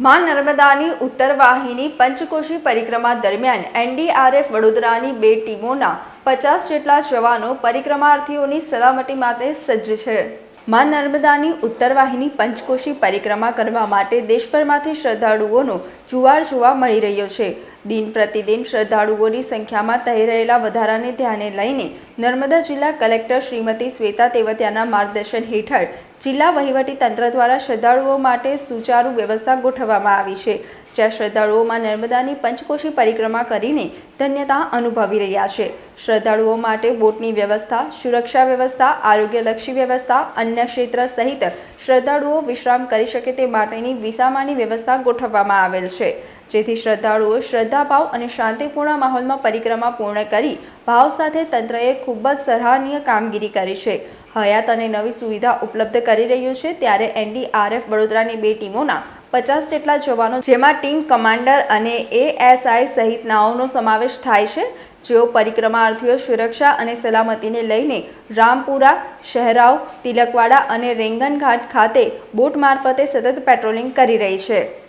માં નર્મદાની ઉત્તર વાહિની પંચકોશી પરિક્રમા દરમિયાન એનડીઆરએફ વડોદરાની બે ટીમોના પચાસ જેટલા જવાનો પરિક્રમાર્થીઓની સલામતી માટે સજ્જ છે. માં નર્મદાની ઉત્તર વાહિની પંચકોશી પરિક્રમા કરવા માટે દેશભરમાંથી શ્રદ્ધાળુઓનો જુવાર જોવા મળી રહ્યો છે. દિન પ્રતિદિન શ્રદ્ધાળુઓની સંખ્યામાં થઈ રહેલા વધારાને ધ્યાને લઈને નર્મદા જિલ્લા કલેક્ટર શ્રીમતી શ્વેતા તેવતિયાના માર્ગદર્શન હેઠળ જિલ્લા વહીવટી તંત્ર દ્વારા શ્રદ્ધાળુઓ માટે સુચારુ વ્યવસ્થા ગોઠવવામાં આવી છે. જ્યાં શ્રદ્ધાળુઓમાં નર્મદાની પંચકોશી પરિક્રમા કરીને ધન્યતા અનુભવી રહ્યા છે. શ્રદ્ધાળુઓ માટે બોટની વ્યવસ્થા, સુરક્ષા વ્યવસ્થા, આરોગ્યલક્ષી વ્યવસ્થા, અન્ય ક્ષેત્ર સહિત શ્રદ્ધાળુઓ વિશ્રામ કરી શકે તે માટેની વિસામાની વ્યવસ્થા ગોઠવવામાં આવેલ છે. જેથી શ્રદ્ધાળુઓ શ્રદ્ધાભાવ અને શાંતિપૂર્ણ માહોલમાં પરિક્રમા પૂર્ણ કરી ભાવ સાથે તંત્રએ ખૂબ જ સરાહનીય કામગીરી કરી છે. હયાત અને નવી સુવિધા ઉપલબ્ધ કરી રહ્યું છે ત્યારે એનડીઆરએફ વડોદરાની બે ટીમોના પચાસ જેટલા જવાનો જેમાં ટીમ કમાન્ડર અને એએસઆઈ સહિત નાઓનો સમાવેશ થાય છે. જેઓ પરિક્રમાર્થીઓ સુરક્ષા અને સલામતીને લઈને રામપુરા, શહેરાવ, તિલકવાડા અને રેંગનઘાટ ખાતે બોટ મારફતે સતત પેટ્રોલિંગ કરી રહી છે.